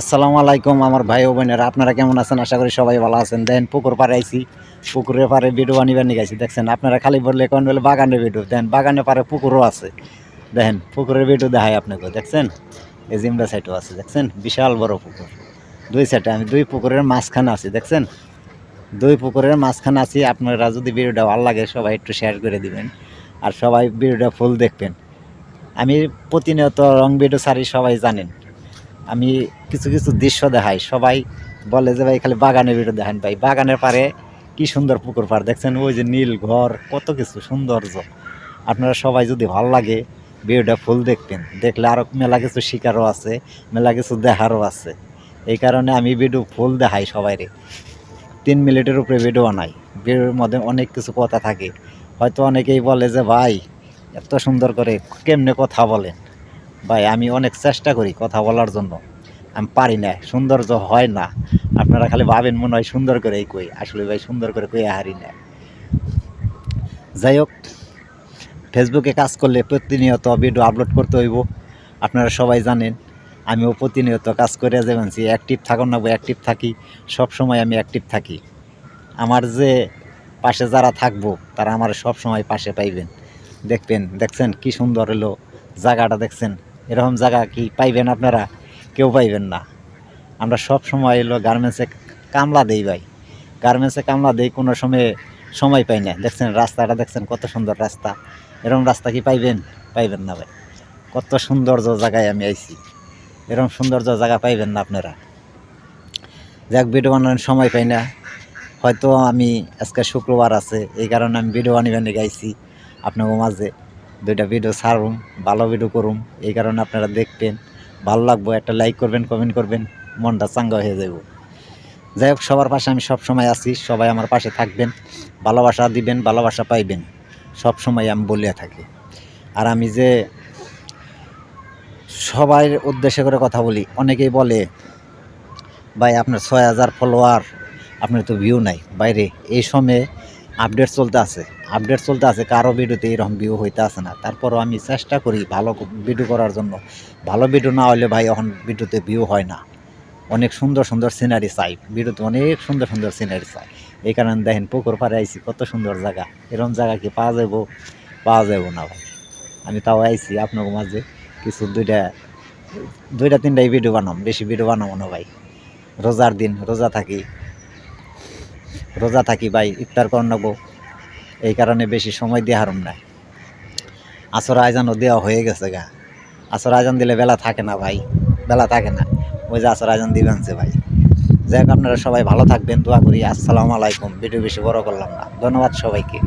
আসসালামু আলাইকুম আমার ভাই ও বোনেরা। আপনারা কেমন আছেন? আশা করি সবাই ভালো আছেন। দেন পুকুর পাড়ে আইছি। পুকুরের পাড়ে ভিডিও আনিবার নিয়ে গেছি। দেখছেন, আপনারা খালি বললে কোন বলে বাগানের ভিডিও। দেন বাগানের পাড়ে পুকুরও আছে। দেখেন, পুকুরের ভিডিও দেখাই আপনাকে। দেখছেন? এই জিমটা সাইডও আছে। দেখছেন? বিশাল বড় পুকুর। দুই সাইডে আমি দুই পুকুরের মাঝখানে আছি। দেখছেন? দুই পুকুরের মাঝখানে আছি। আপনারা যদি ভিডিওটা ভালো লাগে, সবাই একটু শেয়ার করে দিবেন। আর সবাই ভিডিওটা ফুল দেখবেন। আমি প্রতিনিয়ত রং ভিডিও সারি সবাই জানেন। আমি কিছু কিছু দৃশ্য দেখাই। সবাই বলে যে, ভাই, খালি বাগানের ভিডিও দেখেন ভাই। বাগানের পারে কি সুন্দর পুকুর পাড়। দেখছেন, ওই যে নীল ঘর, কত কিছু সৌন্দর্য। আপনারা সবাই যদি ভালো লাগে ভিডিওটা ফুল দেখবেন। দেখলে আরও মেলা কিছু শিকারও আছে, মেলা কিছু দেখারও আছে। এই কারণে আমি ভিডিও ফুল দেখাই সবাইরে। তিন মিনিটের উপরে ভিডিও বানাই। ভিডিওর মধ্যে অনেক কিছু কথা থাকে। হয়তো অনেকেই বলে যে, ভাই, এত সুন্দর করে কেমনে কথা বলেন? ভাই, আমি অনেক চেষ্টা করি কথা বলার জন্য। আমি পারি না, সৌন্দর্য হয় না। আপনারা খালি ভাবেন মনে হয় সুন্দর করে এই কই। আসলে ভাই, সুন্দর করে কই হারি না। যাই হোক ফেসবুকে কাজ করলে প্রতিনিয়ত ভিডিও আপলোড করতে হইব। আপনারা সবাই জানেন, আমিও প্রতিনিয়ত কাজ করে যেমন অ্যাক্টিভ থাকুন না অ্যাক্টিভ থাকি। সব সময় আমি অ্যাক্টিভ থাকি। আমার যে পাশে যারা থাকব, তারা আমার সব সময় পাশে পাইবেন। দেখবেন, দেখছেন কি সুন্দর হলো জায়গাটা, দেখছেন। এরকম জায়গা কি পাইবেন আপনারা? কেউ পাইবেন না। আমরা সব সময় এলো গার্মেন্টসে কামলা দেই ভাই। গার্মেন্টসে কামলা দেই, কোনো সময় সময় পাই না। দেখছেন রাস্তাটা, দেখছেন কত সুন্দর রাস্তা। এরকম রাস্তা কি পাইবেন? পাইবেন না ভাই। কত সৌন্দর্য জায়গায় আমি আইছি। এরকম সৌন্দর্য জায়গা পাইবেন না আপনারা। যাক ভিডিও বানানোর সময় পাই না। হয়তো আমি আজকে শুক্রবার আছে, এই কারণে আমি ভিডিও বানিয়ে গাইছি আপনাদের মাঝে। দুইটা ভিডিও ছাড়ুম, ভালো ভিডিও করুম, এই কারণে আপনারা দেখবেন, ভালো লাগবো, একটা লাইক করবেন কমেন্ট করবেন, মনটা চাঙ্গা হয়ে যাব যাই হোক, সবার পাশে আমি সব সময় আছি, সবাই আমার পাশে থাকবেন, ভালোবাসা দিবেন, ভালোবাসা পাইবেন সব সময় আমি বলিয়া থাকি। আর আমি যে সবাই উদ্দেশ্য করে কথা বলি, অনেকেই বলে, ভাই, আপনার ছয় হাজার ফলোয়ার আপনার তো ভিউ নাই। বাইরে, এই সময়ে আপডেট চলতে আছে, আপডেট চলতে আছে, কারও ভিডিওতে এরকম ভিউ হইতে আছে না। তারপরও আমি চেষ্টা করি ভালো ভিডিও করার জন্য। ভালো ভিডিও না হলে ভাই এখন ভিডিওতে ভিউ হয় না। অনেক সুন্দর সুন্দর সিনারি চাই। ভিডিওতে অনেক সুন্দর সুন্দর সিনারি চাই। এই কারণে দেখেন, পুকুর পাড়ে আইছি, কত সুন্দর জায়গা। এরকম জায়গা কি পাওয়া যাব পাওয়া যাব না ভাই। আমি তাও আইছি আপনার মাঝে। কিছু দুইটা দুইটা তিনটাই ভিডিও বানাম। বেশি ভিডিও বানাবো না ভাই। রোজার দিন, রোজা থাকি। রোজা থাকি ভাই, ইফতার কর নেব এই কারণে বেশি সময় দিয়ে হারুম না। আসর আয়জানও দেওয়া হয়ে গেছে গা। আসর আয়জান দিলে বেলা থাকে না ভাই, বেলা থাকে না। ওই যে আসর আয়জান দিবেন সে ভাই। যাই হোক, আপনারা সবাই ভালো থাকবেন, দোয়া করি। আসসালামু আলাইকুম, ভিডিও বেশি বড় করলাম না। ধন্যবাদ সবাইকে।